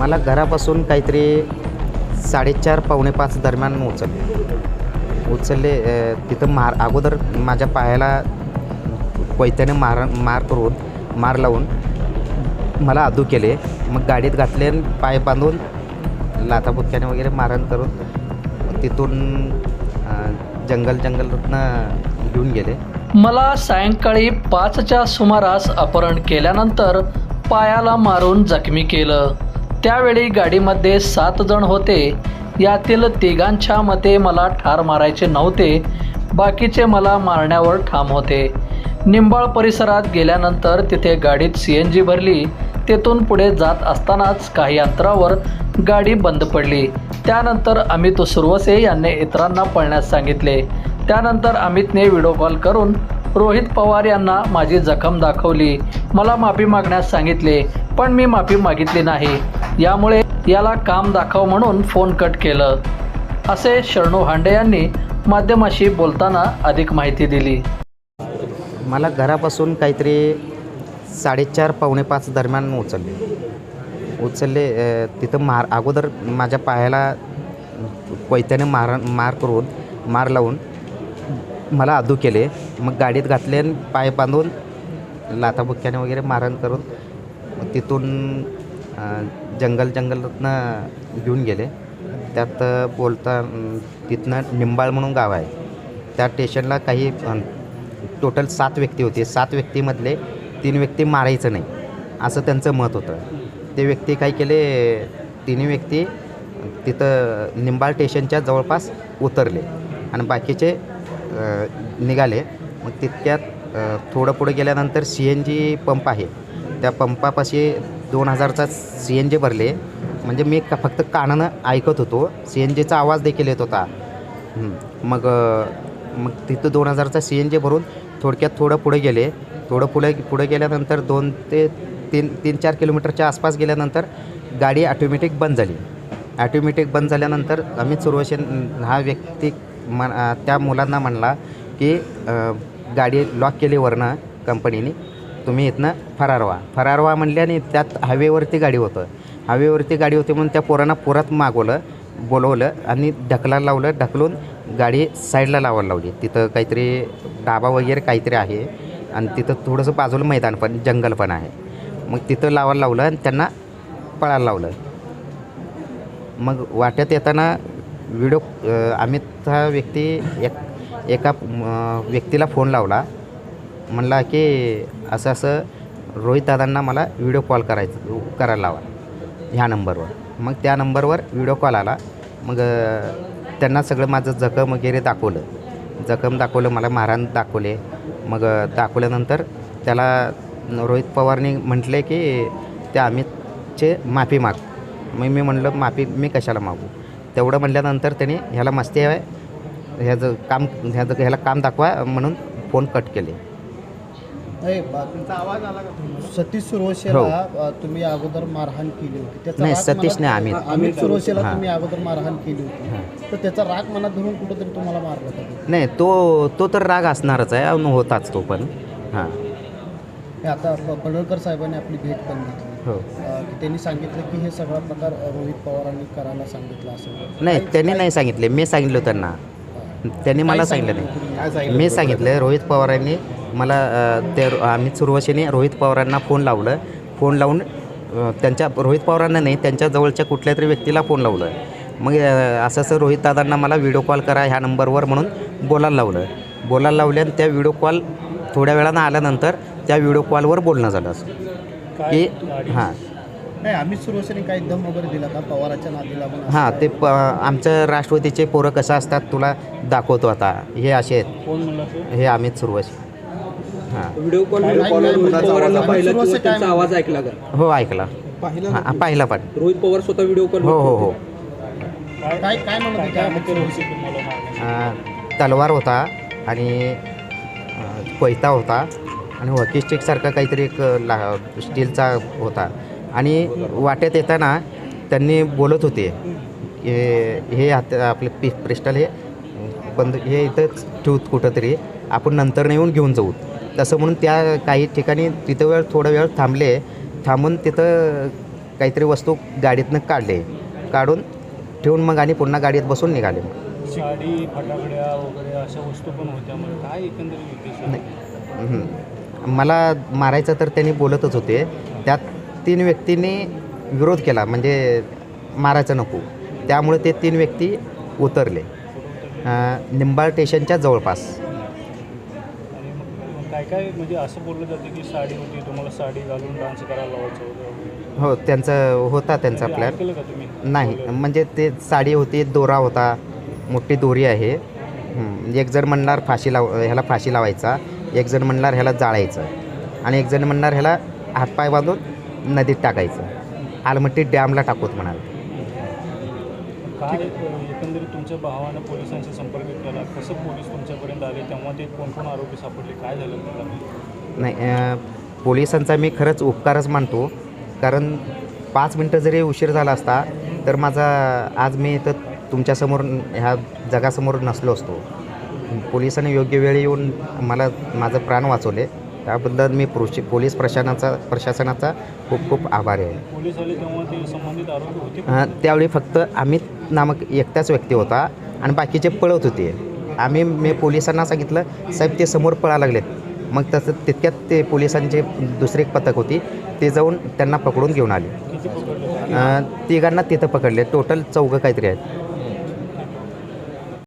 मला घरापासून काहीतरी साडेचार पावणे पाच दरम्यान उचलले. उचलले तिथं मार अगोदर माझ्या पायाला कोयत्याने मार मार करून मार लावून मला आदू केले. मग गाडीत घातले पाय बांधून लाथाबुक्क्याने वगैरे मारण करून तिथून जंगल जंगलतनं घेऊन गेले. मला सायंकाळी पाचच्या सुमारास अपहरण केल्यानंतर पायाला मारून जखमी केलं. त्यावेळी गाडीमध्ये सात जण होते. यातील तिघांच्या मते मला ठार मारायचे नव्हते. बाकीचे मला मारण्यावर ठाम होते. निंबाळ परिसरात गेल्यानंतर तिथे गाडीत सी एन जी भरली. तेथून पुढे जात असतानाच काही अंतरावर गाडी बंद पडली. त्यानंतर अमित सुरवसे यांनी इतरांना पळण्यास सांगितले. त्यानंतर अमितने व्हिडिओ कॉल करून रोहित पवार यांना माझी जखम दाखवली. मला माफी मागण्यास सांगितले पण मी माफी मागितली नाही. यामुळे याला काम दाखव म्हणून फोन कट केलं. असे शरणू हांडे यांनी माध्यमाशी बोलताना अधिक माहिती दिली. मला घरापासून काहीतरी साडेचार पावणे पाच दरम्यान उचलले. उचलले तिथं मार अगोदर माझ्या पायाला कोयत्याने मार मार करून मार लावून मला आदू केले. मग गाडीत घातले आणि पाय बांधून लाथाबुक्क्याने वगैरे मारण करून तिथून जंगल जंगलातनं घेऊन गेले. त्यात बोलता तिथनं निंबाळ म्हणून गाव आहे. त्या स्टेशनला काही टोटल सात व्यक्ती होते. सात व्यक्तीमधले तीन व्यक्ती मारायचं नाही असं त्यांचं मत होतं. ते व्यक्ती काय केले तिन्ही व्यक्ती तिथं निंबाळ स्टेशनच्या जवळपास उतरले आणि बाकीचे निघाले. मग तितक्यात थोडं पुढे गेल्यानंतर सी एन जी पंप आहे. त्या पंपापाशी दोन हजारचा सी एन जी भरले. म्हणजे मी का फक्त कानानं ऐकत होतो. सी एन जीचा आवाज देखील येत होता. मग मग तिथं दोन हजारचा सी एन जे भरून थोडक्यात थोडं पुढे गेले. थोडं पुढे पुढे गेल्यानंतर दोन ते तीन तीन चार किलोमीटरच्या आसपास गेल्यानंतर गाडी ॲटोमॅटिक बंद झाली. ॲटोमॅटिक बंद झाल्यानंतर अमित सुरवशन हा व्यक्ती मन त्या मुलांना म्हणला की गाडी लॉक केली वरनं कंपनीने. तुम्ही इथनं फरार व्हा फरार व्हा म्हणले आणि त्यात हवेवरती गाडी होतं. हवेवरती गाडी होती म्हणून त्या पोरांना पोरात मागवलं बोलवलं आणि ढकलायला लावलं. ढकलून गाडी साईडला लावायला लावली. तिथं काहीतरी डाबा वगैरे काहीतरी आहे आणि तिथं थोडंसं बाजूला मैदान पण जंगल पण आहे. मग तिथं लावायला लावलं आणि त्यांना पळायला लावलं. मग वाट्यात येताना व्हिडिओ आम्ही हा व्यक्ती एक एका व्यक्तीला फोन लावला. म्हणला की असं असं रोहित दादांना मला व्हिडिओ कॉल करायचं करायला लावा. ह्या नंबरवर मग त्या नंबरवर व्हिडिओ कॉल आला. मग त्यांना सगळं माझं जखम वगैरे दाखवलं. जखम दाखवलं मला मारहाण दाखवले. मग दाखवल्यानंतर त्याला रोहित पवारने म्हटले की त्या अमितचे माफी माग. मग मी म्हणलं माफी मी कशाला मागू? तेवढं म्हटल्यानंतर त्याने ह्याला मस्ती आहे ह्याचं काम ह्याचं ह्याला काम दाखवा म्हणून फोन कट केले. नाही, बा- तुमचा आवाज आला का? सतीश सुरवशेला अ, तुम्ही अगोदर मारहाण केली होती. त्याचा सतीश नाही, अमित. हा, अमित सुरवशेला हां. तुम्ही अगोदर मारहाण केली होती. तर त्याचा राग मनात धरून कुठंतरी तुम्हाला मारलं नाही तो तो तर राग असणारच आहे अन होताच तो पण. हां. हे आता पडळकर साहेबांनी आपली भेट पण घेतली. हो. त्यांनी सांगितलं की हे सगळा प्रकार रोहित पवारांनी करायला सांगितलं असं नाही त्यांनी नाही सांगितले मी सांगितलं त्यांना. त्यांनी मला सांगितलं नाही. मी सांगितलं रोहित पवारांनी मला ते अमित सुरवशीने रोहित पवारांना फोन लावलं. फोन लावून त्यांच्या रोहित पवारांना नाही त्यांच्या जवळच्या कुठल्या तरी व्यक्तीला फोन लावलं. मग असं असं रोहित दादांना मला व्हिडिओ कॉल करा ह्या नंबरवर म्हणून बोलायला लावलं. बोलायला लावले आणि त्या व्हिडिओ कॉल थोड्या वेळानं आल्यानंतर त्या व्हिडिओ कॉलवर बोलणं झालं असं. की हां. नाही अमित सुरवशेने काही दम वगैरे दिला का? पवाराच्या नादीला हां? ते प आमचं राष्ट्रवादीचे पोरं कसं असतात तुला दाखवतो आता. हे असे आहेत. हे अमित सुरवशी हां. व्हिडिओ कॉल रोहित पवारांना पाहिलं किंवा त्यांचा आवाज ऐकला का? हो ऐकला. हां पाहिला पण. रोहित पवार स्वतः व्हिडिओ कॉल हो हो हो. काय काय म्हणत होते? अमित सुरवशे अं, तलवार होता आणि अं, कोयता होता आणि हॉकी स्टिकसारखा काहीतरी एक ला स्टीलचा होता. आणि वाट्यात येताना त्यांनी बोलत होते हे हे हात आपले पि पिस्टल हे बंद हे इथंच ठेवूत कुठंतरी. आपण नंतर येऊन घेऊन जाऊ. तसं म्हणून त्या काही ठिकाणी तिथं वेळ थोडा वेळ थांबले थांबून तिथं काहीतरी वस्तू गाडीतनं काढले. काढून ठेवून मग आणि पुन्हा गाडीत बसून निघाले. साडी फटाकड्या वगैरे अशा वस्तू पण होत्या. मग काय एकंदरीत उद्देश होता? नाही. हम्म. मला मारायचं तर त्यांनी बोलतच होते. त्यात तीन व्यक्तींनी विरोध केला. म्हणजे मारायचं नको. त्यामुळे ते तीन व्यक्ती उतरले. निंबाळ स्टेशनच्या जवळपास. आणि मग मग काय काय म्हणजे असं बोललं जातं की साडी होती तुम्हाला साडी घालून डान्स करायला लावायचं हो त्यांचं होता त्यांचा म्हणजे प्लॅन ऐकलं का तुम्ही? नाही म्हणजे ते साडी होती दोरा होता मोठी दोरी आहे. हं, एक जण म्हणणार फाशी लाव ह्याला फाशी लावायचा एक जण म्हणणार ह्याला जाळायचं आणि एक जण म्हणणार ह्याला हातपाय बांधून नदीत टाकायचं. आलमट्टी डॅमला टाकूत म्हणाल. काय एकंदरीत तुमच्या भावानं पोलिसांशी संपर्क केला? कसं पोलीस तुमच्यापर्यंत आले? तेव्हा ते कोण कोण आरोपी सापडले? काय झालं त्याला? नाही पोलिसांचा मी खरंच उपकारच मानतो. कारण पाच मिनटं जरी उशीर झाला असता तर माझा आज मी तर तुमच्यासमोर ह्या जगासमोर नसलो असतो. पोलिसांनी योग्य वेळी येऊन मला माझं प्राण वाचवले. त्याबद्दल मी पोलीस पोलीस प्रशासनाचा प्रशासनाचा खूप खूप आभारी आहे. त्यावेळी फक्त अमित नामक एकटाच व्यक्ती होता आणि बाकीचे पळत होते. आम्ही मी पोलिसांना सांगितलं साहेब ते समोर पळा लागलेत. मग तसं तितक्यात ते पोलिसांचे दुसरी एक पथक होती ते जाऊन त्यांना पकडून घेऊन आले. तिघांना तिथं पकडले. टोटल चौघं काहीतरी आहेत.